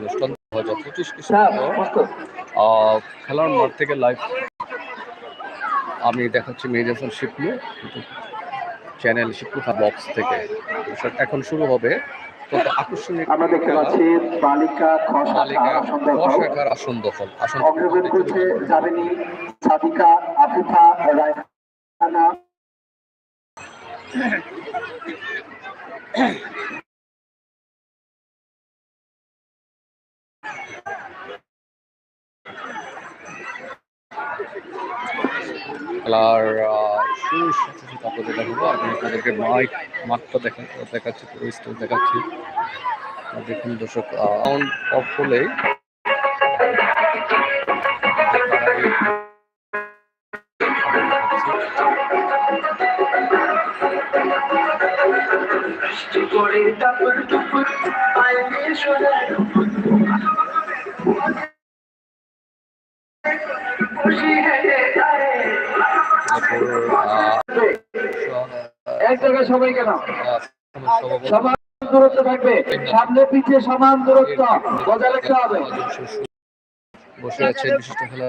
অনুষ্ঠান দু হাজার পঁচিশ হ্যাঁ, খেলার মাঠ থেকে লাইভ আমি দেখাচ্ছি মেহেদি হাসান শিপলু চ্যানেল শিপলু বক্স থেকে। এখন শুরু হবে আকর্ষণীয় আমরা দেখতে পাচ্ছি বালিকা খ বালিকা শাখা আসন দখল। শাখার আসন দখল করছে জামিনী সাদিকা আফিফা রায়হানা। খেলার আপনাদের দেখাবো আমি আপনাদেরকে মাইক মাঠটা দেখা, দেখাচ্ছি স্টেজ দেখাচ্ছি। দেখুন দর্শক সাউন্ড অফ হলেই বৃষ্টি পড়ে টাপুর টুপুর সবাই কেন সমান দূরত্ব থাকবে। সামনে পিছিয়ে সমান দূরত্ব। বজায় রাখতে হবে। বসে আছে বিশিষ্ট খেলা।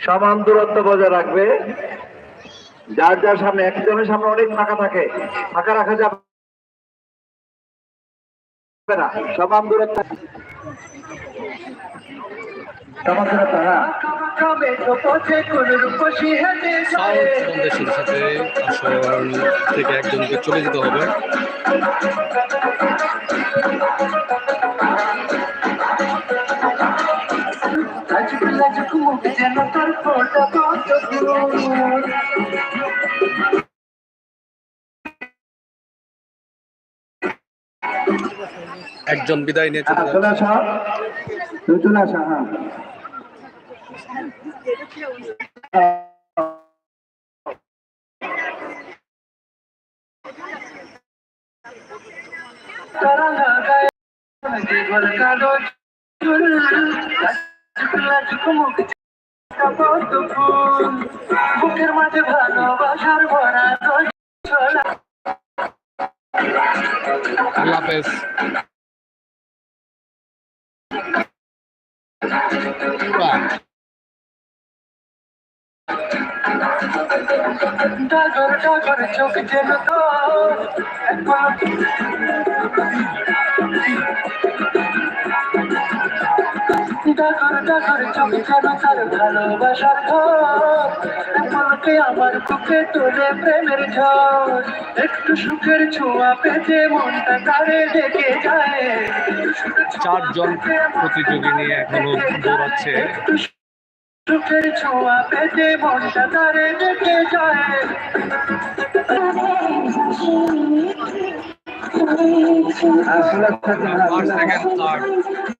সমান দূরত্ব বজায় রাখবে। যার যার সামনে, একজনের সামনে অনেক ফাঁকা থাকে। ফাঁকা রাখা যাবে না। সমান দূরত্ব একজনকে চলে যেতে হবে যেন তোর কত একজন বিদায় নিয়ে চলে তারা লাগায় জীবন কালো বুকের মাঝে ভালোবাসার ভরা আল্লাহ হাফেজ। ডাগর ডাগর চোখ যেন তো ডাগর ডাগর চোখ যেন তার ভালোবাসার ঘর। আমার বুকে তোলে প্রেমের ঝড়। একটু সুখের ছোঁয়া পেতে মনটা তারে ডেকে যায় চারজন প্রতিযোগী নিয়ে এখনও দৌড়াচ্ছে। সুখের ছোঁয়া পেতে মনটা তারে ডেকে যায়। সেকেন্ড থার্ড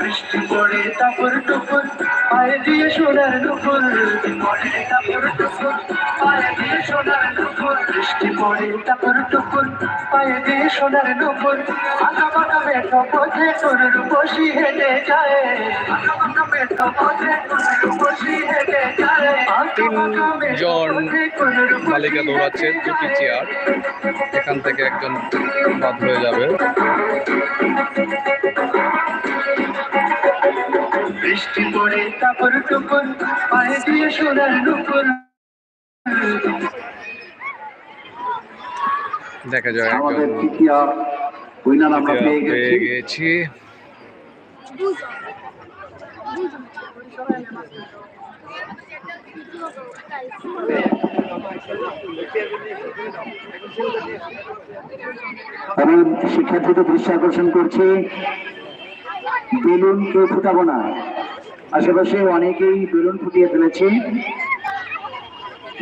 বৃষ্টি পড়ে টাপুর টুপুর পায়ে দিয়ে সোনার নুপুর পড়ে টাপুর টুপুর পায়ে দিয়ে সোনার নুপুর বৃষ্টি পড়ে টাপুর টুপুর পায়ে দিয়ে সোনার নুপুর আঁকা বাঁকা মেঠো পথে তোর রূপসী হেঁটে যায়। আঁকা মেঠো পথে রূপসী হেঁটে যায়। আঁকা বাঁকা জন পথে তোর রূপসী দৌড়াচ্ছে দুটি চেয়ার। এখান থেকে একজন বাদ হয়ে যাবে। পায়ে দিয়ে সোনার দেখা যায় আমাদের তৃতীয় উইনার আমরা পেয়ে গেছি। আমি শিক্ষার্থীদের দৃষ্টি আকর্ষণ করছি। বেলুন কেউ ফুটাবো না। আশেপাশে অনেকেই বেলুন ফুটিয়ে ফেলেছে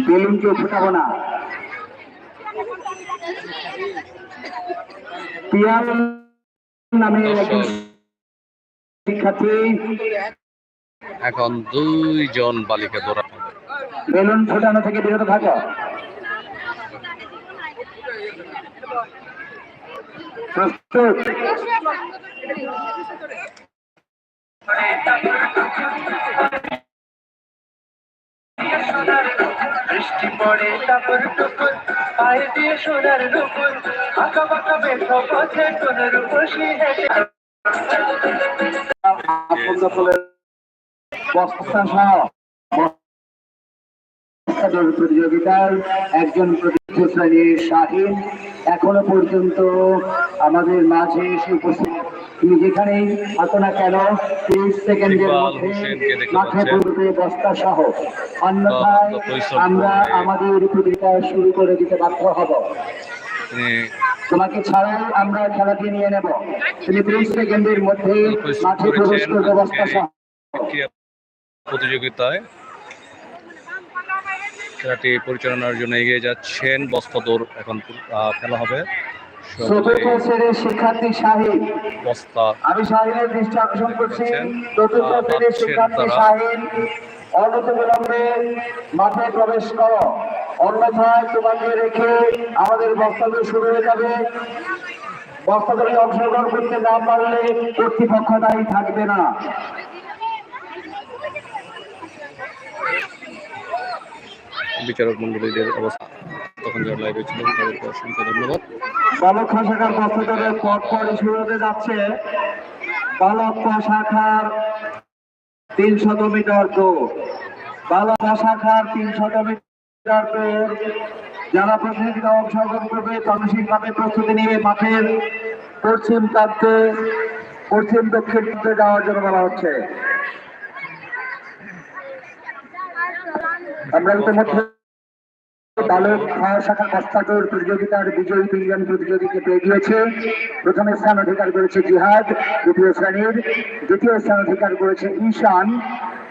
বেলুন কেউ ফুটাবো না। পিয়াল নামে একজন শিক্ষার্থী। এখন দুইজন বালিকা দৌড়া। বেলুন ফোটানো থেকে বিরত থাকো। প্রস্তুত। বৃষ্টি পড়ে পায়ে দিয়ে সোনার আঁকা বাঁকা পথে কোন হেঁটে প্রতিযোগিতায় একজন প্রতিযোগী শাহিন এখনও পর্যন্ত আমাদের মাঝে এসে উপস্থিত তুমি যেখানেই থাকো না কেন তিরিশ সেকেন্ডের মধ্যে মাঠে। পড়বে বস্তা সহ অন্যথায় আমরা আমাদের প্রতিযোগিতা শুরু করে দিতে বাধ্য হব। তোমাকে ছাড়াই আমরা খেলাটি নিয়ে নেব। তুমি ত্রিশ সেকেন্ডের মধ্যে মাঠে প্রবেশ করবে বস্তা সহ। প্রতিযোগিতায় খেলাটি পরিচালনার জন্য এগিয়ে যাচ্ছেন। বস্তা দৌড় এখন আহ, খেলা হবে। চতুর্থ শ্রেণির শিক্ষার্থী শাহিন আমি শাহিনের দৃষ্টি আকর্ষণ করছি। চতুর্থ শ্রেণির শিক্ষার্থী শাহিন। মাঠে প্রবেশ করো। অন্যথায় তোমাকে রেখে আমাদের বক্তব্য শুরু হয়ে যাবে। বক্তব্যে অংশগ্রহণ করতে না পারলে কর্তৃপক্ষ দায়ী থাকবে না। বিচারক মন্ডলীদের অবস্থা। যারা লাইভে ছিলেন, তাদেরকে অসংখ্য ধন্যবাদ। বালক শাখার বক্তব্যের পর পরই শুরু হতে যাচ্ছে। বালক শাখার তিনশত মিটার দৌড়। বালক শাখার তিনশত মিটার দৌড়। যারা প্রতিযোগিতা অংশগ্রহণ করবে, মানসিকভাবে প্রস্তুতি নিয়ে মাঠের পশ্চিম প্রান্তে, পশ্চিম দক্ষিণ প্রান্তে যাওয়ার জন্য বলা হচ্ছে। আমরা ইতিমধ্যে বালক শাখার প্রতিযোগিতার বিজয়ী তিনজন পেয়ে গিয়েছে। প্রথমে স্থান অধিকার করেছে জিহাদ, দ্বিতীয় শ্রেণির, দ্বিতীয় স্থান অধিকার করেছে ঈশান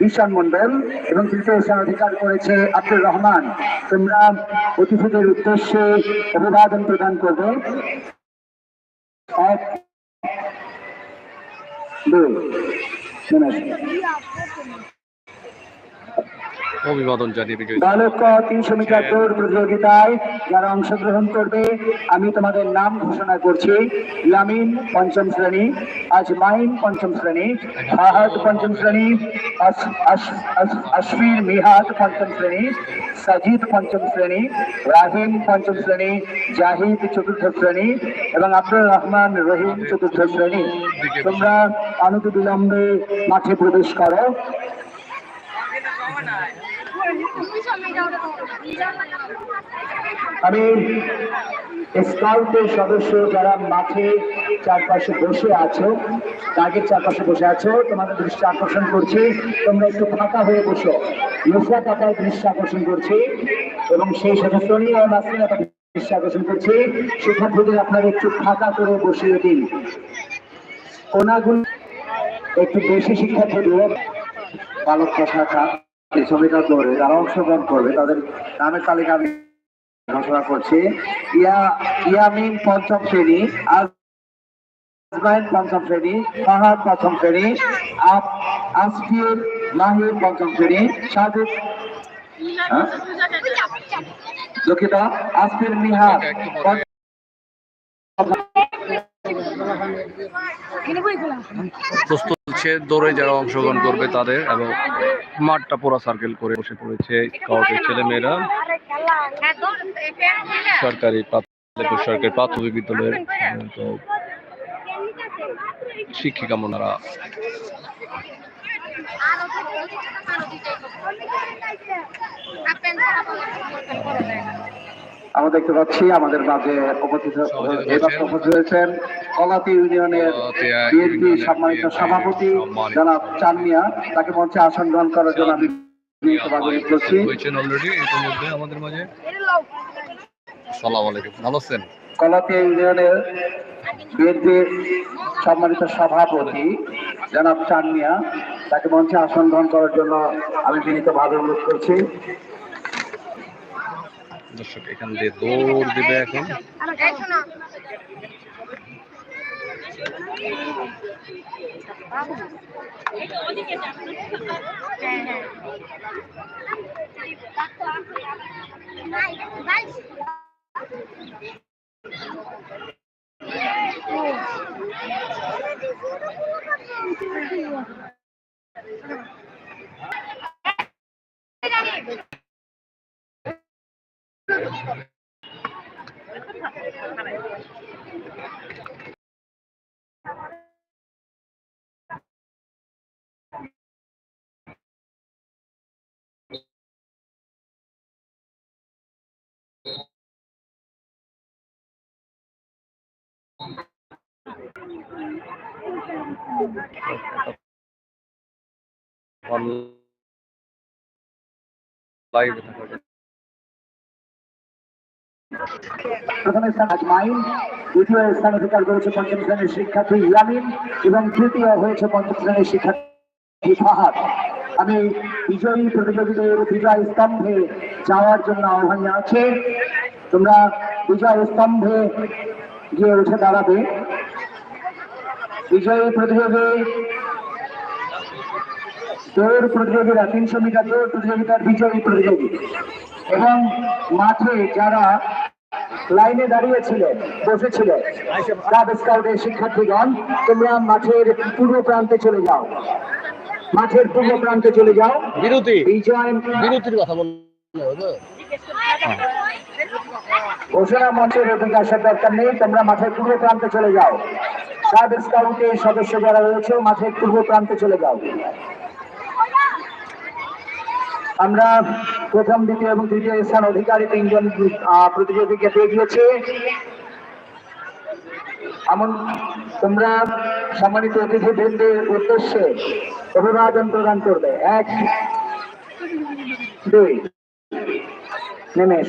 ঈশান মন্ডল এবং তৃতীয় স্থান অধিকার করেছে আব্দুর রহমান। তোমরা অতিথিদের উদ্দেশ্যে অভিবাদন প্রদান করবে। এক, দুই। অভিবাদন জানিয়ে বিজয়ী বালক তিনশো মিটার দৌড় প্রতিযোগিতায় যারা অংশগ্রহণ করবে আমি তোমাদের নাম ঘোষণা করছি। ইয়ামিন পঞ্চম শ্রেণি আজমাইন পঞ্চম শ্রেণি ফাহাদ পঞ্চম শ্রেণি আশফির মিহাদ পঞ্চম শ্রেণি সাজিদ পঞ্চম শ্রেণি রাহিম পঞ্চম শ্রেণি জাহিদ চতুর্থ শ্রেণি এবং আব্দুর রহমান রহিম চতুর্থ শ্রেণি। তোমরা অনতি বিলম্বে মাঠে প্রবেশ করো। আমি স্কাউটের সদস্য যারা মাঠে চারপাশে বসে আছো টার্গেট চারপাশে বসে আছো, তোমাদের দৃষ্টি আকর্ষণ করছি। তোমরা একটু ফাঁকা হয়ে বসো। লুফা টাকায় দৃষ্টি আকর্ষণ করছি এবং সেই সাথে সোনি ও দৃষ্টি আকর্ষণ করছি। শিক্ষার্থীদের আপনারা একটু ফাঁকা করে বসিয়ে দিন। কোনাগুলো একটু বেশি শিক্ষার্থী দিয়ে বালক শাখা এই ছবিটা ধরে যারা অংশগ্রহণ করবে তাদের নামের তালিকা আমি ঘোষণা করছি ইয়া ইয়ামিন পঞ্চম শ্রেণি আজমাইন পঞ্চম শ্রেণি ফাহাদ প্রথম শ্রেণি আপ আসফির মাহির পঞ্চম শ্রেণি সাদিক হ্যাঁ? দুঃখিত আসফির মিহাদ হচ্ছে, দৌড়ে যারা অংশগ্রহণ করবে তাদের এবং মাঠটা পুরো সার্কেল করে বসে পড়েছে স্কাউটের ছেলেমেয়েরা। সরকারি সরকারি প্রাথমিক বিদ্যালয়ের শিক্ষিকা মনারা আমরা দেখতে পাচ্ছি আমাদের মাঝে উপস্থিত হয়েছেন কলাতি ইউনিয়নের বিএনপি সম্মানিত সভাপতি জনাব চানমিয়া তাকে মঞ্চে আসন গ্রহণ করার জন্য আমি করছি হয়েছেন অলরেডি ইতিমধ্যে আমাদের মাঝে। সালাম আলাইকুম। ভালো আছেন? কলাতি ইউনিয়নের সম্মানিত সভাপতি জনাব চানমিয়া তাকে মঞ্চে আসন গ্রহণ করার জন্য আমি বিনীতভাবে অনুরোধ করছি। দর্শক এখান দিয়ে দৌড় দিবে এখন। প্রথম স্থান দ্বিতীয় স্থান অধিকার করেছে পঞ্চম শ্রেণির শিক্ষার্থী ইয়ামিন, এবং তৃতীয় হয়েছে পঞ্চম শ্রেণির শিক্ষার্থী ফাহাদ। আমি বিজয়ী প্রতিযোগীদের বিজয় স্তম্ভে যাওয়ার জন্য আহ্বান জানাচ্ছি তোমরা বিজয় স্তম্ভে গিয়ে উঠে দাঁড়াবে। বিজয়ী প্রতিযোগী। দৌড় প্রতিযোগীরা তিনশো মিটার দৌড় প্রতিযোগিতার বিজয়ী প্রতিযোগী। এবং মাঠে যারা লাইনে দাঁড়িয়েছিল বসেছিল ক্লাব স্কাউটের শিক্ষার্থীগণ তোমরা মাঠের পূর্ব প্রান্তে চলে যাও। মাঠের পূর্ব প্রান্তে চলে যাও। বিরতি। বিজয় বিরতির কথা হবে ঘোষণা মঞ্চের আসার দরকার নেই তোমরা মাঠের পূর্ব প্রান্তে চলে যাও। ক্লাব স্কাউটের সদস্য যারা রয়েছে মাঠের পূর্ব প্রান্তে চলে যাও। আমরা প্রথম, দ্বিতীয় এবং তৃতীয় স্থান অধিকারী তিনজন প্রতিযোগীকে পেয়ে গিয়েছে। এমন তোমরা সম্মানিত অতিথিবৃন্দের উদ্দেশ্যে অভিবাদন প্রদান করবে। এক, দুই, নেমে